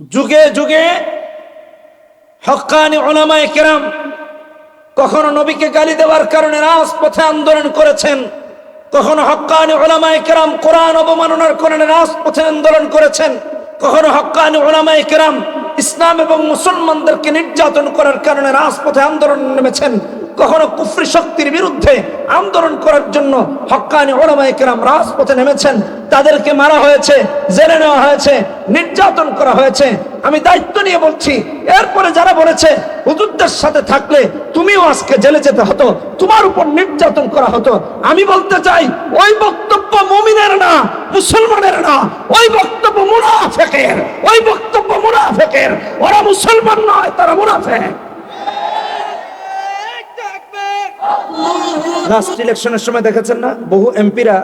যুগে যুগে হক্কানি ওলামায়ে কেরাম কখনো নবীকে গালি দেওয়ার কারণে রাজপথে আন্দোলন করেছেন, কখনো হক্কানি ওলামায়ে কেরাম কোরআন অবমাননার কারণে রাজপথে আন্দোলন করেছেন, কখনো হক্কানি ওলামায়ে কেরাম ইসলাম এবং মুসলমানদেরকে নির্যাতন করার কারণে রাজপথে আন্দোলন নেমেছেন। কখনো কুফরি শক্তির বিরুদ্ধে আন্দোলন করার জন্য হক্কানি ওলামায়ে কেরাম রাজপথে নেমেছেন। তাদেরকে মারা হয়েছে, জেলে নেওয়া হয়েছে, নির্যাতন করা হয়েছে। আমি দায়িত্ব নিয়ে বলছি, এরপরে যারা বলেছে, হুজুরদের সাথে থাকলে তুমিও আজকে জেলে যেতে হতো, তোমার উপর নির্যাতন করা হতো। আমি বলতে চাই, ওই বক্তব্য মুমিনের না, মুসলমানের না, ওই বক্তব্য মুনাফেকের, ওই বক্তব্য মুনাফেকের। ওরা মুসলমান নয়, তারা মুনাফেক। লাস্ট ইলেকশনের সময় দেখেছেন না? বহু এমপিরা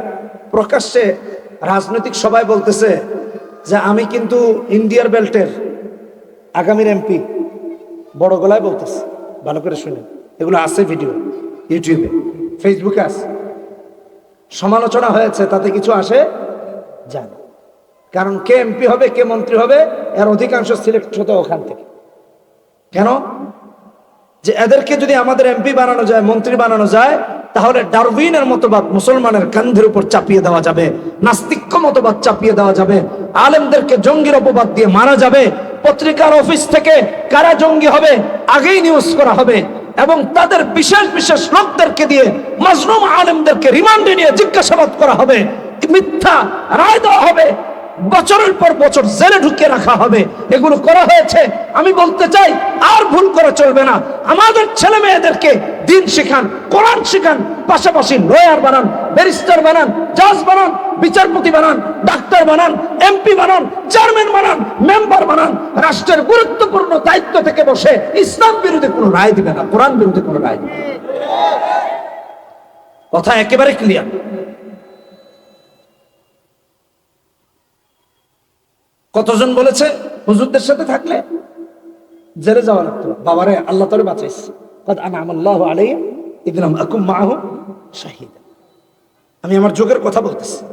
প্রকাশ্যে রাজনৈতিক সভায় বলতেছে যে, আমি কিন্তু ইন্ডিয়ার বেল্টের আগামীর এমপি বড় গলায় বলতেছে। ভালো করে শুনে এগুলো আছে ভিডিও ইউটিউবে ফেসবুকে আছে। সমালোচনা হয়েছে, তাতে কিছু আসে যায় না। কারণ কে এমপি হবে, কে মন্ত্রী হবে, এর অধিকাংশ সিলেক্ট হতো ওখান থেকে। কেন? যে এদেরকে যদি আমাদের এমপি বানানো যায়, মন্ত্রী বানানো যায়, তাহলে ডারউইনের মতবাদ মুসলমানের কান্ধের উপর চাপিয়ে দেওয়া যাবে, নাস্তিক্য মতবাদ চাপিয়ে দেওয়া যাবে, আলেমদেরকে জঙ্গির অপবাদ দিয়ে মারা যাবে, পত্রিকার অফিস থেকে কারা জঙ্গি হবে, আগেই নিউজ করা হবে এবং তাদের বিশেষ বিশেষ লোকদেরকে দিয়ে মাজলুম আলেমদেরকে রিমান্ডে নিয়ে জিজ্ঞাসাবাদ করা হবে, মিথ্যা রায় দেওয়া হবে বছরের পর বছর জেলে ঢুকিয়ে রাখা হবে। এগুলো করা হয়েছে। আমি বলতে চাই, আর ভুল করা চলবে না। আমাদের ছেলে মেয়েদেরকে দিন শেখান, কোরআন শেখান, পাশাপাশি লয়ার বানান, ব্যারিস্টার বানান, জাজ বানান, বিচারপতি বানান, ডাক্তার বানান, এমপি বানান, চেয়ারম্যান বানান, মেম্বার বানান। রাষ্ট্রের গুরুত্বপূর্ণ দায়িত্ব থেকে বসে ইসলাম বিরোধী কোনো রায় দিবে না, কোরআন বিরোধী কোনো রায় দিবে কথা একেবারে ক্লিয়ার কতজন বলেছে হুজুরদের সাথে থাকলে? জেলে যাওয়া লাগতো বাবারে, আল্লাহ তোরে শাহিদ। আমি আমার যুগের কথা বলতেছি।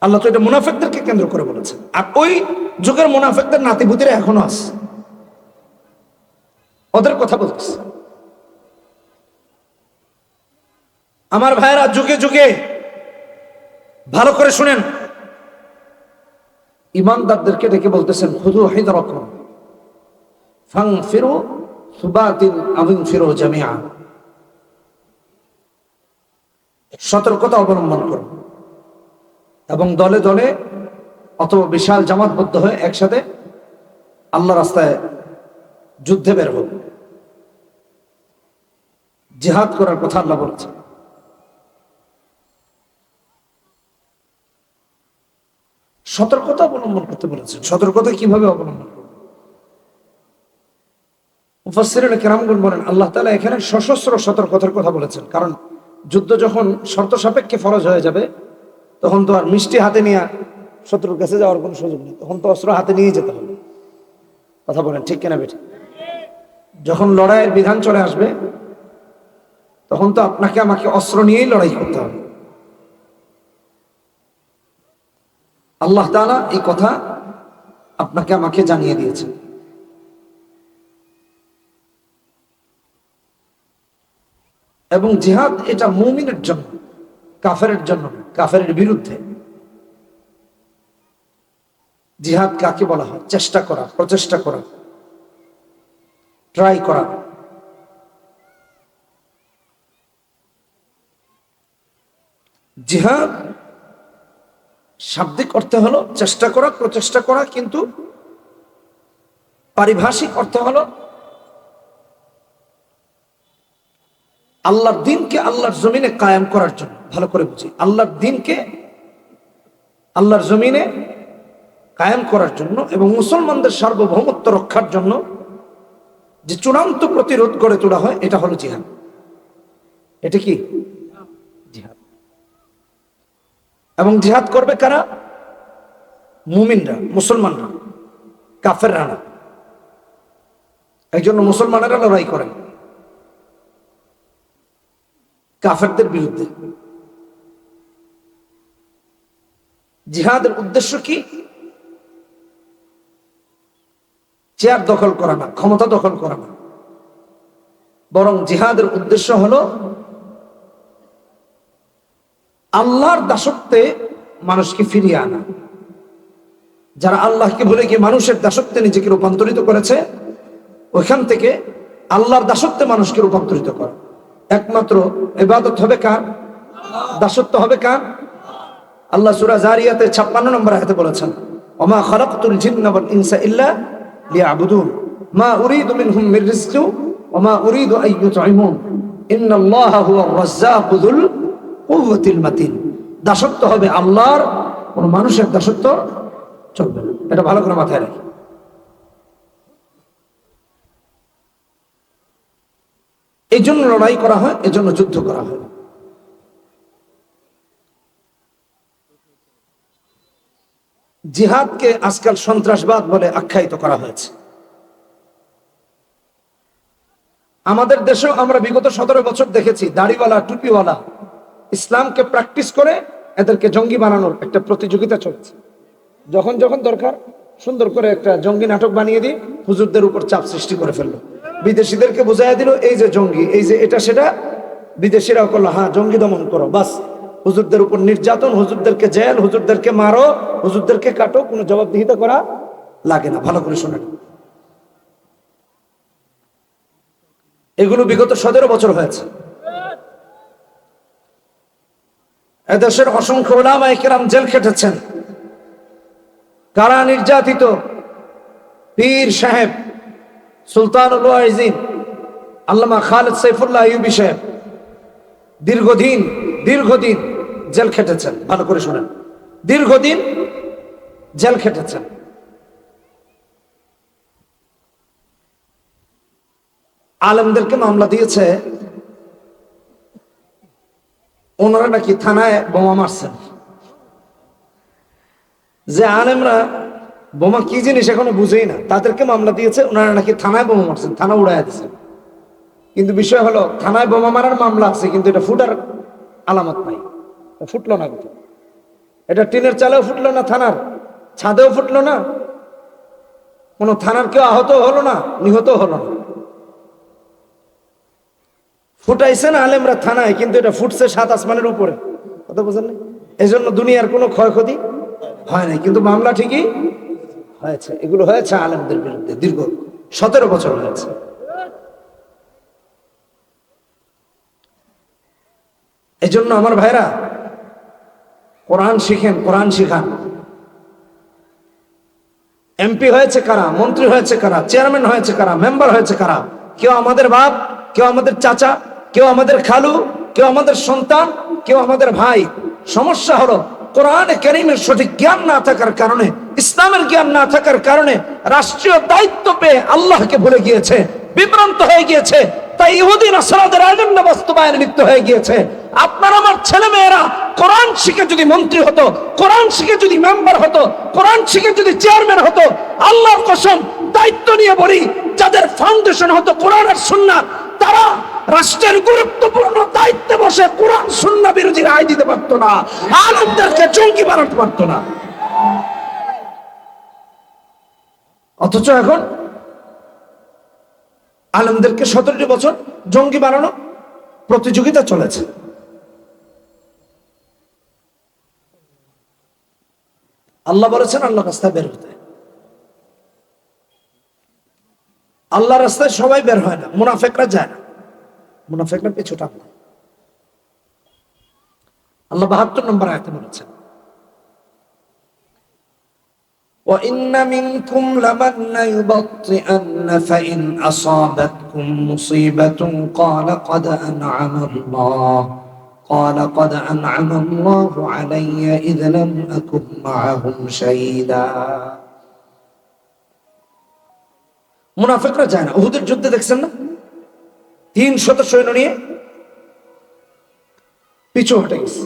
আল্লাহ তো এটা মুনাফেকদেরকে কেন্দ্র করে বলেছেন। আর ওই যুগের মুনাফেকদের নাতিভূতিরা এখনও আছে। ওদের কথা বলতেছে। আমার ভাইয়েরা, যুগে যুগে ভালো করে শুনেন। ইমানদারদেরকে ডেকে বলতেছেন, খুদু হিদরকম ফাং ফিরু সুবাতিন আমিন ফিরু জামিয়া সতর্কতা অবলম্বন করুন এবং দলে দলে অথবা বিশাল জামাতবদ্ধ হয়ে একসাথে আল্লাহ রাস্তায় যুদ্ধে বের হোক জিহাদ করার কথা আল্লাহ বলেছে সতর্কতা অবলম্বন করতে বলেছেন। সতর্কতা কীভাবে অবলম্বন করবে? কেরামগুন বলেন, আল্লাহ তাআলা এখানে সশস্ত্র সতর্কতার কথা বলেছেন। কারণ যুদ্ধ যখন শর্ত সাপেক্ষে ফরজ হয়ে যাবে, তখন তো আর মিষ্টি হাতে নিয়ে শত্রুর কাছে যাওয়ার কোনো সুযোগ নেই। তখন তো অস্ত্র হাতে নিয়ে যেতে হবে। কথা বলেন, ঠিক কিনা বেঠিক? যখন লড়াইয়ের বিধান চলে আসবে, তখন তো আপনাকে আমাকে অস্ত্র নিয়েই লড়াই করতে হবে। আল্লাহ তাআলা এই কথা আপনাকে আমাকে জানিয়ে দিয়েছেন। এবং জিহাদ এটা মুমিনের জন্য কাফেরের জন্য না, কাফেরের বিরুদ্ধে। জিহাদ কাকে বলা হয়? চেষ্টা করা প্রচেষ্টা করা ট্রাই করা। জিহাদ শাব্দিক অর্থে হলো চেষ্টা করা, প্রচেষ্টা করা, কিন্তু পারিভাষিক অর্থ হলো আল্লাহর দিনকে আল্লাহর জমিনে কায়েম করার জন্য। ভালো করে বুঝি। আল্লাহর দিনকে আল্লাহর জমিনে কায়েম করার জন্য এবং মুসলমানদের সার্বভৌমত্ব রক্ষার জন্য যে চূড়ান্ত প্রতিরোধ গড়ে তোলা হয়, এটা হলো জিহাদ। এটা কি? এবং জিহাদ করবে কারা? মুমিনরা, মুসলমানরা কাফেররা না এই জন্য মুসলমানেরা লড়াই করেন। কাফেরদের বিরুদ্ধে। জিহাদের উদ্দেশ্য কি? চেয়ার দখল করা না ক্ষমতা দখল করা না বরং জিহাদের উদ্দেশ্য হলো আল্লাহর দাসত্বে মানুষকে ফিরিয়ে আনা। যারা আল্লাহকে ভুলে গিয়ে মানুষের দাসত্বে নিজেকে রূপান্তরিত করেছে, ওইখান থেকে আল্লাহর দাসত্বে মানুষকে রূপান্তরিত করে। একমাত্র এবাদত হবে কার? দাসত্ব হবে কার? আল্লাহ সুরা জারিয়াতে ছাপ্পান্ন নম্বর আয়াতে বলেছেন, ওমা ওয়াল ইনসা ইল্লা লিয়াবুদুন। মা উরিদু মিনহুম মির রিজকি, ওমা উরিদু আন ইউতঈমুন ইন্নাল্লাহা হুয়ার রাজ্জাকু যুল কুওয়াতিল মাতিন। দাসত্ব হবে আল্লাহর, কোন মানুষের দাসত্ব চলবে না। এটা ভালো করে মাথায় রাখি। এই জন্য লড়াই করা হয়, এজন্য যুদ্ধ করা হয়। জিহাদকে আজকাল সন্ত্রাসবাদ বলে আখ্যায়িত করা হয়েছে। আমাদের দেশেও আমরা বিগত সতেরো বছর দেখেছি, দাড়িওয়ালা, টুপিওয়ালা ইসলামকে প্র্যাকটিস করে এদেরকে জঙ্গি বানানোর একটা প্রতিযোগিতা চলছে। যখন যখন দরকার, সুন্দর করে একটা জঙ্গি নাটক বানিয়ে দিয়ে হুজুরদের উপর চাপ সৃষ্টি করে ফেলল। বিদেশিদেরকে বোঝাই দিল, এই যে জঙ্গি, এই যে এটা সেটা, বিদেশিরাও করল হ্যাঁ জঙ্গি দমন করো, বাস। হুজুরদের উপর নির্যাতন, হুজুরদেরকে জেল, হুজুরদেরকে মারো, হুজুরদেরকে কাটো, কোনো জবাবদিহিতা করা লাগে না, ভালো করে শোনেন। এগুলো বিগত সতেরো বছর হয়েছে। এদেশের অসংখ্য ওলামা একরাম জেল খেটেছেন। কারা নির্যাতিত? পীর সাহেব ওয়াইজিন, আল্লামা খালেদ সাইফুল্লাহ ইউবি সাহেব, দীর্ঘদিন দীর্ঘদিন জেল খেটেছেন। ভালো করে শোনেন। দীর্ঘদিন জেল খেটেছেন। আলেমদেরকে মামলা দিয়েছে ওনারা নাকি থানায় বোমা মারছেন। যে আলেমরা বোমা কি জিনিস এখনও বুঝেই না, তাদেরকে মামলা দিয়েছে, ওনারা নাকি থানায় বোমা মারছেন, থানা উড়াই দিয়েছেন কিন্তু বিষয় হলো, থানায় বোমা মারার মামলা আছে, কিন্তু এটা ফুটার আলামত নাই। ফুটলো না কোথাও। এটা টিনের চালেও ফুটলো না, থানার ছাদেও ফুটলো না। কোনো থানার কেউ আহত হলো না নিহত হলো না। ফুটাইছেন আলেমরা থানায়, কিন্তু এটা ফুটছে সাত আসমানের উপরে। কথা বুঝেন না এই জন্য দুনিয়ার কোনো ক্ষয়ক্ষতি হয় নাই। কিন্তু মামলা ঠিকই হয়েছে। এগুলো হয়েছে আলেমদের বিরুদ্ধে দীর্ঘ সতেরো বছর হয়েছে। এই জন্য আমার ভাইরা, কোরআন শিখেন, কোরআন শিখান। এমপি হয়েছে কারা? মন্ত্রী হয়েছে কারা? চেয়ারম্যান হয়েছে কারা? মেম্বার হয়েছে কারা? কেউ আমাদের বাপ, কেউ আমাদের চাচা কেউ আমাদের খালু, কেউ আমাদের সন্তান, কেউ আমাদের ভাই। সমস্যা হলো, কোরআনে করিমের সঠিক জ্ঞান না থাকার কারণে, ইসলামের জ্ঞান না থাকার কারণে রাষ্ট্রীয় দায়িত্ব পেয়ে আল্লাহকে ভুলে গিয়েছে, বিভ্রান্ত হয়ে গিয়েছে। তাই লিপ্ত হয়ে গিয়েছে। আপনার আমার ছেলে মেয়েরা কোরআন শিখে যদি মন্ত্রী হতো, কোরআন শিখে যদি মেম্বার হতো, কোরআন শিখে যদি চেয়ারম্যান হতো, আল্লাহর কসম, দায়িত্ব নিয়ে বলি, যাদের ফাউন্ডেশন হতো কোরআন আর তারা রাষ্ট্রের গুরুত্বপূর্ণ দায়িত্বে বসে কোরআন, সুন্না বিরোধী রায় দিতে পারতো না, আলমদেরকে জঙ্গি বানাতে পারতো না। অথচ এখন আলমদেরকে সতেরোটি বছর জঙ্গি বানানো প্রতিযোগিতা চলেছে। আল্লাহ বলেছেন, আল্লাহ রাস্তায় বের হতে। আল্লাহ রাস্তায় সবাই বের হয় না, মুনাফেকরা যায় না। মুনাফেকরা পিছু টান না আল্লাহ বাহাত্তর নম্বর আয়তে বলেছেন وإن منكم لمن يبطئن فإن أصابتكم مصيبة قال قد أنعم الله قال قد أنعم الله علي إذ لم أكن معهم شهيدا মুনাফিকরা যায় না উহুদের যুদ্ধে দেখছেন না তিন শত সৈন্য নিয়ে পিছু হটে গেছে।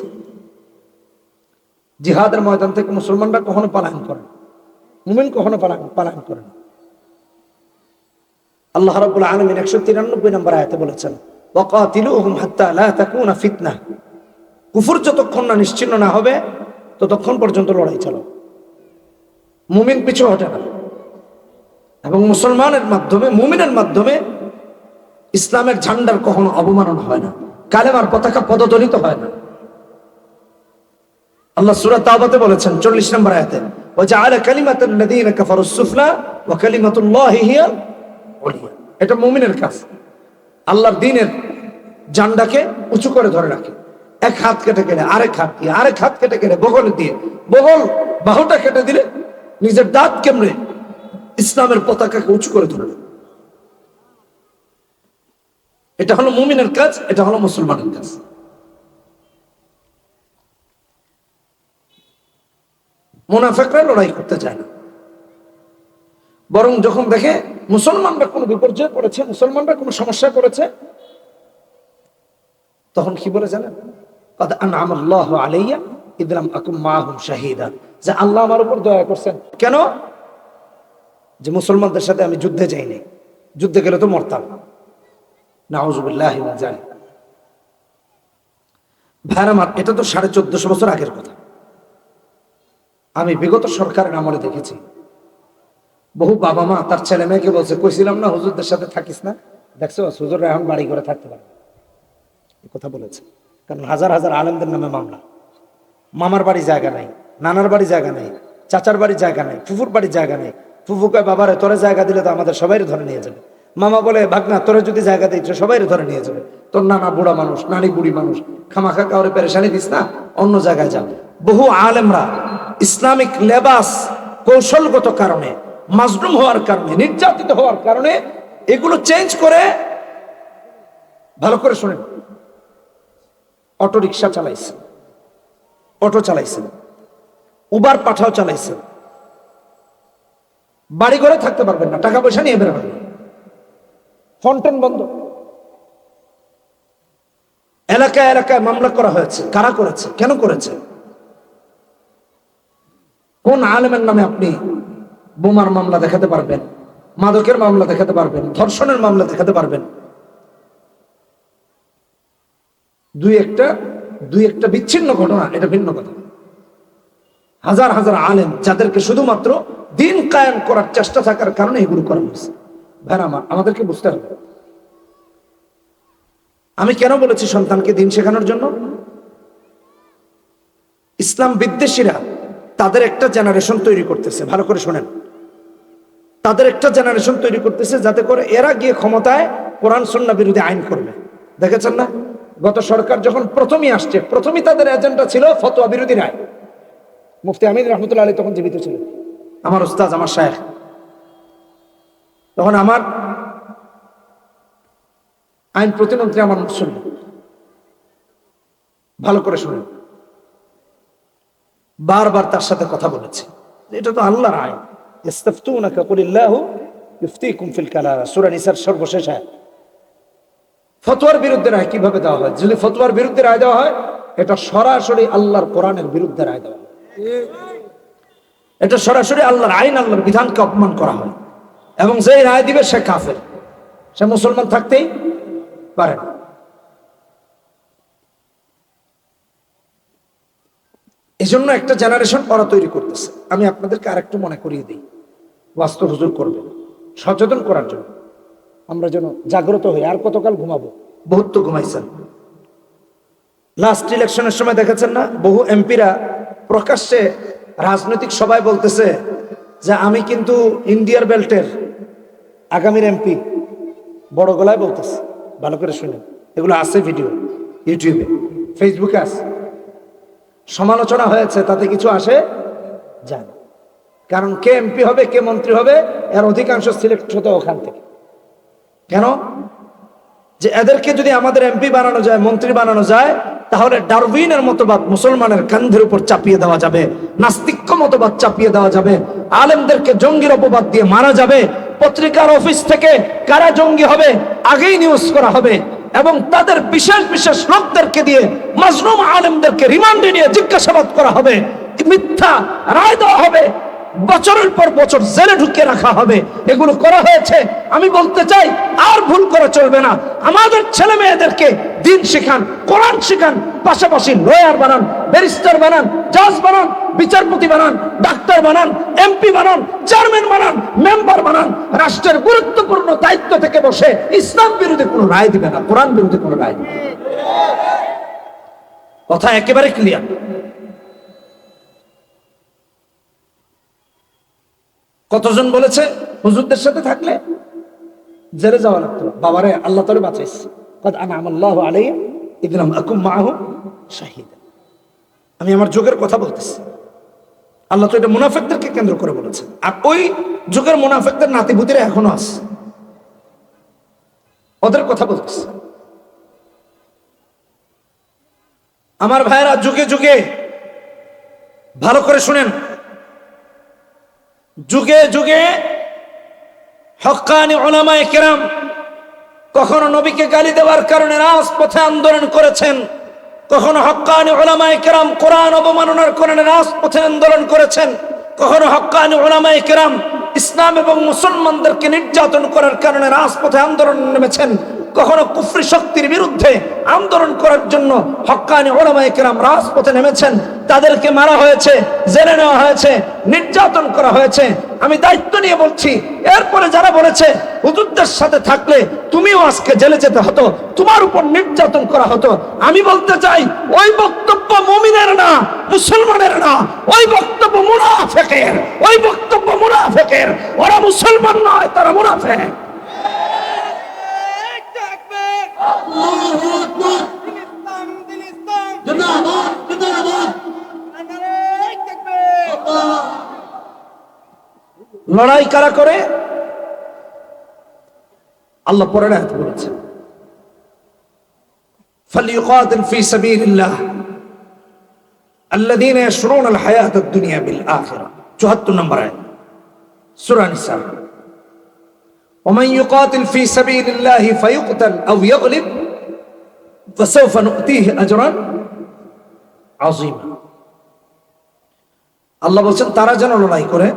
জিহাদের ময়দান থেকে মুসলমানরা কখনো পালায়ন করে। মুমিন কখনো পালায়ন করে আল্লাহ রাব্বুল আলামিন 193 নম্বর আয়াতে বলেছেন কুফর যতক্ষণ না নিশ্চিন্ন না হবে, ততক্ষণ পর্যন্ত লড়াই চালাও। মুমিন পিছু হটে না। এবং মুসলমানের মাধ্যমে, মুমিনের মাধ্যমে ইসলামের ঝান্ডার কখনো অবমাননা হয় না, কালেমার পতাকা পদদলিত হয় না। আল্লাহ সূরা তাওবাতে বলেছেন 40 নম্বর আয়াতে, ওয়াজআলা কালিমাতাল লাযীনা কাফারুস সুফলা ওয়া কালিমাতুল্লাহি হিয়াল উলিয়া। এটা মুমিনের কাজ। আল্লাহর দ্বীনের জান্ডাকে উঁচু করে ধরে রাখে। এক হাত কেটে গেলে আরেক হাত দিয়ে, আরেক হাত কেটে গেলে বগল দিয়ে, বগল বাহুটা কেটে দিলে নিজের দাঁত কেমড়ে ইসলামের পতাকাকে উঁচু করে ধরে রাখে। এটা হলো মুমিনের কাজ, এটা হলো মুসলমানের কাজ। মুনাফেকরা লড়াই করতে চায় না। বরং যখন দেখে মুসলমানরা কোনো বিপর্যয়ে পড়েছে, মুসলমানরা কোনো সমস্যা করেছে, তখন কি বলে জানেন? আলাইয়া ইদলাম আকুম শাহিদা। যে আল্লাহ আমার উপর দয়া করছেন। কেন? যে মুসলমানদের সাথে আমি যুদ্ধে যাইনি। যুদ্ধে গেলে তো মরতাম। নাউজুবিল্লাহ ভাইর আমার, এটা তো সাড়ে চোদ্দশো বছর আগের কথা। আমি বিগত সরকারের আমলে দেখেছি। বহু বাবা মা তার ছেলে মেয়েকে বলছে, কইছিলাম না হুজুরদের সাথে থাকিস না? দেখছ হুজুর এখন বাড়ি করে থাকতে পারে এই কথা বলেছে। কারণ হাজার হাজার আলেমদের নামে মামলা। মামার বাড়ি জায়গা নাই, নানার বাড়ি জায়গা নাই, চাচার বাড়ি জায়গা নাই, ফুফুর বাড়ি জায়গা নাই। ফুফু কয় বাবারে তোরে জায়গা দিলে তো আমাদের সবাই ধরে নিয়ে যাবে। মামা বলে, ভাগনা, তোরে যদি জায়গা দিচ্ছে সবাই ধরে নিয়ে যাবে। তোর নানা বুড়া মানুষ, নানি বুড়ি মানুষ। খামাখা কাউরে পেরেশানি দিস না, অন্য জায়গায় যা। বহু আলেমরা ইসলামিক লেবাস কৌশলগত কারণে, মাজলুম হওয়ার কারণে, নির্যাতিত হওয়ার কারণে এগুলো চেঞ্জ করে, ভালো করে শোনেন অটো রিক্সা চালাইছেন, অটো চালাইছেন, উবার পাঠাও চালাইছেন। বাড়ি ঘরে থাকতে পারবেন না, টাকা পয়সা নিয়ে বেরোবেন ফন্টেন বন্ধ। এলাকায় এলাকায় মামলা করা হয়েছে। কারা করেছে? কেন করেছে? কোন আলেমের নামে আপনি বোমার মামলা দেখাতে পারবেন? মাদকের মামলা দেখাতে পারবেন? ধর্ষণের মামলা দেখাতে পারবেন? দুই একটা দুই একটা বিচ্ছিন্ন ঘটনা, এটা ভিন্ন কথা। হাজার হাজার আলেম যাদেরকে শুধুমাত্র দিন কায়েম করার চেষ্টা থাকার কারণে এগুলো করা হয়েছে। আমার আমাদেরকে বুঝতে হবে। আমি কেন বলেছি সন্তানকে দিন শেখানোর জন্য? ইসলাম বিদ্বেষীরা তাদের একটা জেনারেশন তৈরি করতেছে। ভালো করে শোনেন। তাদের একটা জেনারেশন তৈরি করতেছে যাতে করে এরা গিয়ে ক্ষমতায় কোরআন সন্না বিরোধী আইন করবে। দেখেছেন না? গত সরকার যখন প্রথমই আসছে, প্রথমই তাদের এজেন্ডা ছিল ফতোয়া বিরোধী রায়। মুফতি আমিদ রহমতুল্লাহ আলী তখন জীবিত ছিল আমার উস্তাজ আমার শায়েখ। তখন আমার আইন প্রতিমন্ত্রী আমার মুসল্লি ভালো করে শুনেন বারবার তার সাথে কথা বলেছে। এটা তো আল্লাহর আইন। সর্বশেষ বিরুদ্ধে কীভাবে দেওয়া হয়? বিরুদ্ধে দেওয়া হয়, এটা সরাসরি আল্লাহর বিরুদ্ধে দেওয়া এটা সরাসরি আইন, আল্লাহর বিধানকে অপমান করা হয়। এবং যেই রায় দিবে সে কাফের। সে মুসলমান থাকতেই পারে এই জন্য একটা জেনারেশন ওরা তৈরি করতেছে। আমি আপনাদেরকে আরেকটু মনে করিয়ে দিই। বাস্তব হুজুর করবেন। সচেতন করার জন্য। আমরা যেন জাগ্রত হই। আর কতকাল ঘুমাবো? বহুত তো ঘুমাইছেন। লাস্ট ইলেকশনের সময় দেখেছেন না? বহু এমপিরা প্রকাশ্যে রাজনৈতিক সবাই বলতেছে যে, আমি কিন্তু ইন্ডিয়ার বেল্টের আগামীর এমপি বড় গলায় বলতেছে, ভালো করে শুনেন। এগুলো আছে ভিডিও, ইউটিউবে, ফেসবুকে আছে। সমালোচনা হয়েছে, তাতে কিছু আসে? যায়। কারণ কে এমপি হবে, কে মন্ত্রী হবে, এর অধিকাংশ সিলেক্ট হতো ওখান থেকে। কেন? যে এদেরকে যদি আমাদের এমপি বানানো যায়, মন্ত্রী বানানো যায়, তাহলে ডারউইনের মতবাদ মুসলমানের কান্ধের উপর চাপিয়ে দেওয়া যাবে নাস্তিক্য মতবাদ চাপিয়ে দেওয়া যাবে, আলেমদেরকে জঙ্গির অপবাদ দিয়ে মারা যাবে পত্রিকার অফিস থেকে কারা জঙ্গি হবে, আগেই নিউজ করা হবে এবং তাদের বিশেষ বিশেষ লোকদেরকে দিয়ে মজরুম আলেমদেরকে রিমান্ডে নিয়ে জিজ্ঞাসাবাদ করা হবে। মিথ্যা রায় দেওয়া হবে, বছরের পর বছর জেলে ঢুকিয়ে রাখা হবে। এগুলো করা হয়েছে। আমি বলতে চাই, আর ভুল করা চলবে না। আমাদের ছেলে মেয়েদেরকে দিন শেখান, কোরআন শেখান, পাশাপাশি লয়ার বানান, ব্যারিস্টার বানান, জাজ বানান, বিচারপতি বানান, ডাক্তার বানান, এমপি বানান, চেয়ারম্যান বানান, মেম্বার বানান, রাষ্ট্রের গুরুত্বপূর্ণ দায়িত্ব থেকে বসে ইসলাম বিরোধী কোনো রায় দিবে না, কোরআন বিরোধী কোনো রায় দিবে কথা একেবারে ক্লিয়ার কতজন বলেছে, হুজুরদের সাথে থাকলে? জেলে যাওয়া লাগতো বাবারে, আল্লাহ তোরে বাঁচাইছে। কদ আনাম আল্লাহ আলাইহি ইদরাম আকুম মাহু শাহিদ আমি আমার যুগের কথা বলতেছি। আল্লাহ তো এটা মুনাফেকদেরকে কেন্দ্র করে বলেছে আর ওই যুগের মুনাফেকদের নাতিভূতিরা এখনও আছে। ওদের কথা বলতেছে। আমার ভাইয়েরা, যুগে যুগে, ভালো করে শুনেন। যুগে যুগে হক্কানি ওলামায়ে কেরাম কখনো নবীকে গালি দেওয়ার কারণে রাজপথে আন্দোলন করেছেন, কখনো হকানি ওলামাই কেরাম কোরআন অবমাননার কারণে রাজপথে আন্দোলন করেছেন, কখনো হকানি ওলামাই কেরাম ইসলাম এবং মুসলমানদেরকে নির্যাতন করার কারণে রাজপথে আন্দোলন নেমেছেন। কখনো কুফরি শক্তির বিরুদ্ধে আন্দোলন করার জন্য হক্কানি ওলামায়ে কেরাম রাজপথে নেমেছেন। তাদেরকে মারা হয়েছে, জেলে নেওয়া হয়েছে, নির্যাতন করা হয়েছে। আমি দায়িত্ব নিয়ে বলছি, এরপরে যারা বলেছে, হুজুরদের সাথে থাকলে তুমিও আজকে জেলে যেতে হতো, তোমার উপর নির্যাতন করা হতো। আমি বলতে চাই, ওই বক্তব্য মুমিনের না, মুসলমানের না, ওই বক্তব্য মুনাফেকের, ওই বক্তব্য মুনাফেকের। ওরা মুসলমান নয়, তারা মুনাফেক। লড়াই কারা করে আল্লাহ পরের আয়াত বলেছে فليقاتل في سبيل الله الذين يشرون الحياة الدنيا بالآخرة 74 নম্বর আয়াত সূরা নিসা ومن يقاتل في سبيل الله فيقتل أو يغلب فسوف نؤتيه أجرا عظيما আল্লাহ বলছেন তারা যেন লড়াই করে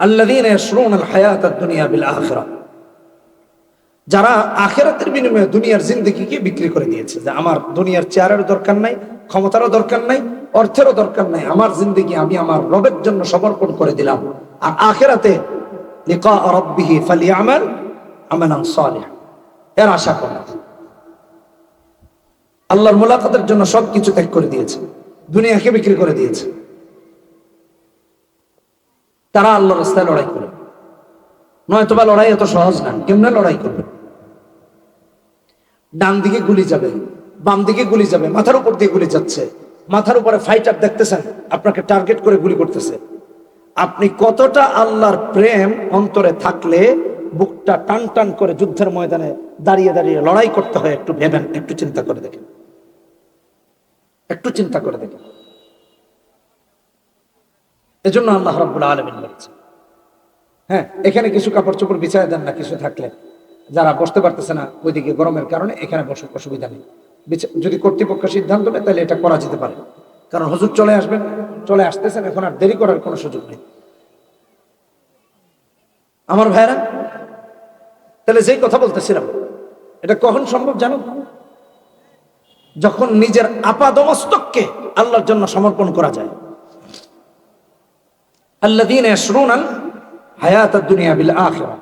আল্লাযীনা ইয়াশরুনা আল হায়াতাদ দুনিয়া বিল আখিরা যারা আখেরাতের বিনিময়ে দুনিয়ার জিন্দগিকে বিক্রি করে দিয়েছে যে আমার দুনিয়ার চেয়ারের দরকার নাই ক্ষমতারও দরকার নাই অর্থেরও দরকার নাই আমার জিন্দগি আমি আমার রবের জন্য সমর্পণ করে দিলাম আর আখেরাতে লিকা রাব্বিহি ফালিয়ামাল আমালান সালিহা। এর আশা করে। আল্লাহর মোলাকাতের জন্য সবকিছু ত্যাগ করে দিয়েছে। দুনিয়াকে বিক্রি করে দিয়েছে। তারা আল্লাহর রাস্তায় লড়াই করে নয়তো বা লড়াই এত সহজ না, কেমনে লড়াই করবে? ডান দিকে গুলি যাবে বাম দিকে গুলি যাবে, মাথার উপর দিয়ে গুলি যাচ্ছে। মাথার উপরে ফাইটার দেখতেছেন, আপনাকে টার্গেট করে গুলি করতেছে। আপনি কতটা আল্লাহর প্রেম অন্তরে থাকলে বুকটা টান টান করে যুদ্ধের ময়দানে দাঁড়িয়ে দাঁড়িয়ে লড়াই করতে হয়, একটু ভেবেন, একটু চিন্তা করে দেখেন। একটু চিন্তা করে দেখেন। এজন্য আল্লাহ রাব্বুল আলামিন বলেছে হ্যাঁ এখানে কিছু কাপড় চোপড় বিছায় দেন না, কিছু থাকলে। যারা বসতে পারতেছে না, ওইদিকে গরমের কারণে এখানে বসে অসুবিধা নেই। যদি কর্তৃপক্ষ সিদ্ধান্ত নেয়, তাহলে এটা করা যেতে পারে। কারণ হুজুর চলে আসবেন চলে আসতেছেন, এখন আর দেরি করার কোনো সুযোগ নেই। আমার ভাইরা তাহলে যেই কথা বলতেছিলাম, এটা কখন সম্ভব জানো? যখন নিজের আপাদমস্তককে আল্লাহর জন্য সমর্পণ করা যায়। আল্লাহ দিন হায়াত দুনিয়া বিল আখেরা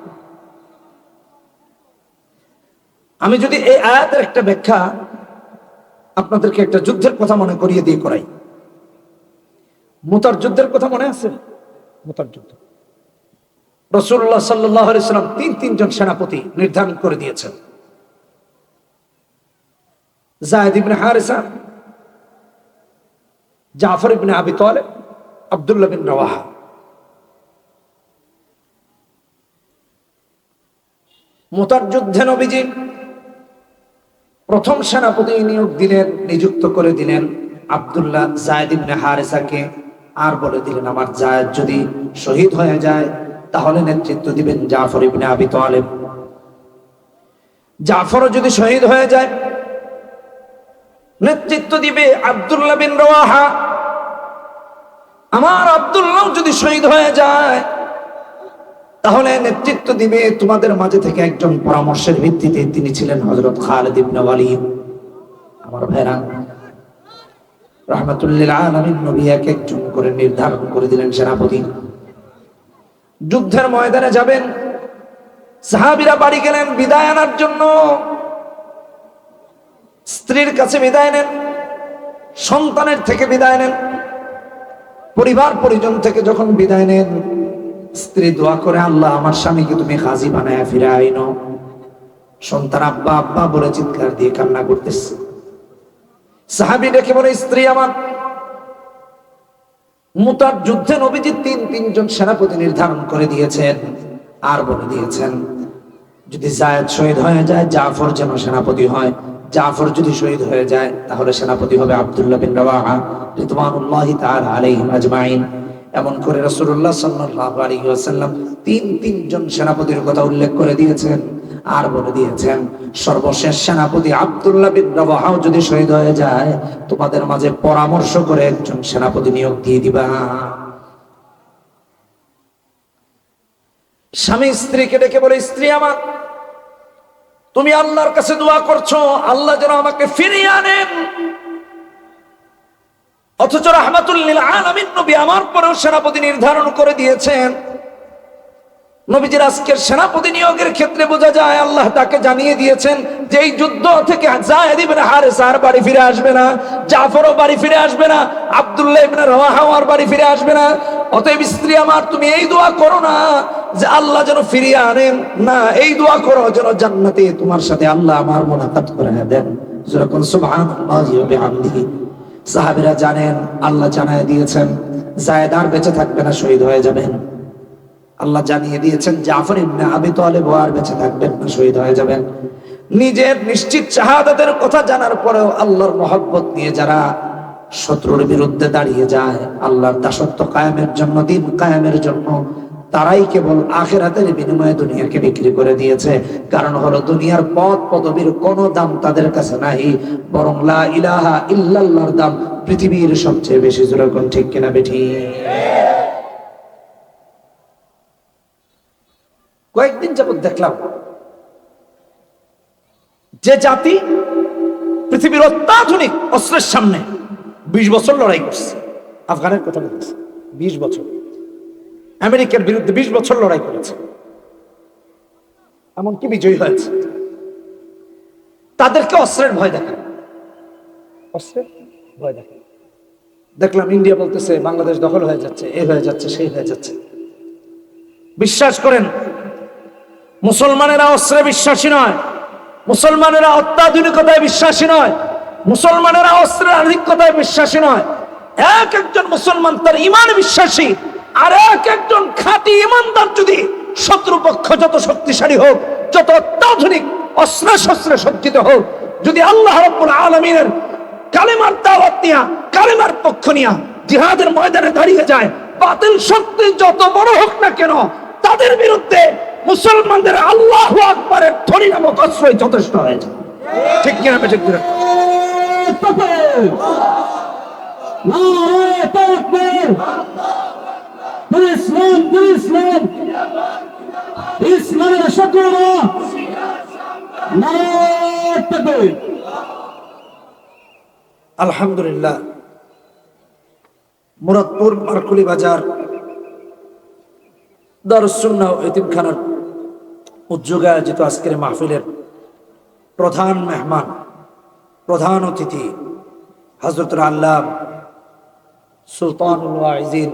আমি যদি এই আয়াতের একটা ব্যাখ্যা আপনাদেরকে একটা যুদ্ধের কথা মনে করিয়ে দিয়ে করাই। মুতার যুদ্ধের কথা মনে আছে? মুতার যুদ্ধ। রসুল্লাহ সাল্লাহ সাল্লাম তিন তিনজন সেনাপতি নির্ধারণ করে দিয়েছেন। জাফর ইবনে আবি তালেব, আব্দুল্লাহ বিন রওয়াহা। যুদ্ধে নবীজি প্রথম সেনাপতি নিয়োগ দিলেন, নিযুক্ত করে দিলেন আব্দুল্লাহ জায়দ ইবনে হারেসাকে। আর বলে দিলেন, আমার জায়দ যদি শহীদ হয়ে যায়, তাহলে নেতৃত্ব দিবেন জাফর ইবনে আবি তালেব। জাফরও যদি শহীদ হয়ে যায়, নেতৃত্ব দিবে আব্দুল্লাহ বিন রওয়াহা। আমার আব্দুল্লাহ যদি শহীদ হয়ে যায়, তাহলে নেতৃত্ব দিবে তোমাদের মাঝে থেকে একজন পরামর্শের ভিত্তিতে তিনি ছিলেন হজরত খালেদ ইবনে ওয়ালিদ। আমার ভাইরা নির্ধারণ করে দিলেন সেনাপতি। যুদ্ধের ময়দানে যাবেন, সাহাবিরা বাড়ি বিদায় আনার জন্য। স্ত্রীর কাছে বিদায় নেন, সন্তানের থেকে বিদায় নেন। পরিবার পরিজন থেকে যখন বিদায় নেন, স্ত্রী দোয়া করে, আল্লাহ, আমার স্বামীকে তুমি হাজি বানায় ফিরে আইনো সন্তান আব্বা আব্বা বলে চিৎকার দিয়ে কান্না করতেছে। সাহাবি ডেকে বলে, স্ত্রী আমার, মুতার যুদ্ধে নবীজি তিন তিনজন সেনাপতি নির্ধারণ করে দিয়েছেন আর বলে দিয়েছেন, যদি জায়দ শহীদ হয়ে যায়, জাফর যেন সেনাপতি হয়। জাফর যদি শহীদ হয়ে যায়, তাহলে সেনাপতি হবে আব্দুল্লাহ বিন রাওয়াহা রিদওয়ানুল্লাহি তাআলা আলাইহিম আজমাইন। এমন করে রাসূলুল্লাহ সাল্লাল্লাহু আলাইহি ওয়াসাল্লাম তিন তিনজন সেনাপতির কথা উল্লেখ করে দিয়েছেন। আর বলে দিয়েছেন, সর্বশেষ সেনাপতি আব্দুল্লাহ বিন রাওয়াহাও যদি শহীদ হয়ে যায়, তোমাদের মাঝে পরামর্শ করে একজন সেনাপতি নিয়োগ দিয়ে দিবা। স্বামী স্ত্রীকে ডেকে বলে, স্ত্রী আমার, তুমি আল্লাহর কাছে দোয়া করছ, আল্লাহ যেন আমাকে ফিরিয়ে আনেন। অথচ রহমাতুল্লিল আলামিন নবী আমার পরেও সেনাপতি নির্ধারণ করে দিয়েছেন নবীজির আজকের সেনাপতি নিয়োগের ক্ষেত্রে বোঝা যায়, আল্লাহ তাকে জানিয়ে দিয়েছেন যে এই যুদ্ধ থেকে জায়েদ ইবনে বাড়ি ফিরে আসবে না, জাফরও বাড়ি ফিরে আসবে না, আব্দুল্লাহ বাড়ি ফিরে আসবে না। অতএব স্ত্রী আমার, তুমি এই দোয়া করো না যে আল্লাহ যেন ফিরিয়ে আনেন। না, এই দোয়া করো যেন জান্নাতে তোমার সাথে আল্লাহ আমার মোনাকাত করে দেন। যেরকম সাহাবীরা জানেন, আল্লাহ জানায় দিয়েছেন, জায়েদ আর বেঁচে থাকবে না, শহীদ হয়ে যাবেন। আল্লাহ জানিয়ে দিয়েছেন, জাফর ইবনে আবি তালেব আর বেঁচে থাকবেন না, শহীদ হয়ে যাবেন। নিজের নিশ্চিত শাহাদাতের কথা জানার পরেও আল্লাহর মহব্বত নিয়ে যারা শত্রুর বিরুদ্ধে দাঁড়িয়ে যায়, আল্লাহর দাসত্ব কায়েমের জন্য, দিন কায়েমের জন্য, তারাই কেবল আখেরাতের বিনিময়ে দুনিয়াকে বিক্রি করে দিয়েছে। কারণ হলো, দুনিয়ার পদ পদবীর কোনো দাম তাদের কাছে নাই, বরং লা ইলাহা ইল্লাল্লাহর দাম পৃথিবীর সবচেয়ে বেশি। যেরকম ঠিক কিনা বেঠি কয়েকদিন যাবত দেখলাম যে জাতি পৃথিবীর অত্যাধুনিক অস্ত্রের সামনে বিশ বছর লড়াই করছে। আফগানের কথা বলছে, বিশ বছর। আমেরিকার বিরুদ্ধে বিশ বছর লড়াই করেছে। এমনকি বিজয়ী হয়েছে। তাদেরকে অস্ত্রের ভয় দেখায়। অস্ত্রের ভয় দেখায়। দেখলাম ইন্ডিয়া বলতেছে, বাংলাদেশ দখল হয়ে যাচ্ছে, এ হয়ে যাচ্ছে, সেই হয়ে যাচ্ছে। বিশ্বাস করেন মুসলমানেরা অস্ত্রে বিশ্বাসী নয়। মুসলমানেরা অত্যাধুনিকতায় বিশ্বাসী নয়। মুসলমানেরা অস্ত্রের আধিক্যতায় বিশ্বাসী নয়। এক একজন মুসলমান তার ইমান বিশ্বাসী, আর এক একজন খাঁটি ইমানদার যদি শত্রুপক্ষ যত শক্তিশালী হোক, যত অত্যাধুনিক অস্ত্রে শস্ত্রে সজ্জিত হোক, যদি আল্লাহ রব্বুল আলমিনের কালেমার দাওয়াত নিয়া, কালেমার পক্ষ নিয়া জিহাদের ময়দানে দাঁড়িয়ে যায়, বাতিল শক্তি যত বড় হোক না কেন, তাদের বিরুদ্ধে মুসলমানদের আল্লাহ আকবরের ধনী নামক অস্ত্রই যথেষ্ট হয়েছে। ঠিক কিনা শত্রুরা আলহামদুলিল্লাহ, মুরাদপুর মারকুলি বাজার দারুসুন্না ও এতিমখানার উদ্যোগে আয়োজিত আজকের মাহফিলের প্রধান মেহমান, প্রধান অতিথি হজরত আল্লাহ ওয়াইজিন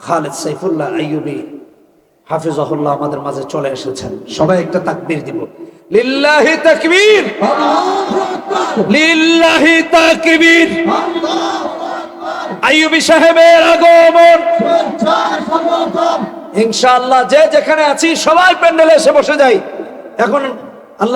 খালেদ সাইফুল্লাহ আইয়ুবি হাফিজাহুল্লাহ আমাদের মাঝে চলে এসেছেন। সবাই একটা তাকবীর দিব। লিল্লাহি তাকবীর! লিল্লাহি তাকবীর! আইয়ুবি সাহেবের আগমন! ইনশাআল্লাহ যে যেখানে আছি সবাই প্যান্ডেলে এসে বসে যাই। এখন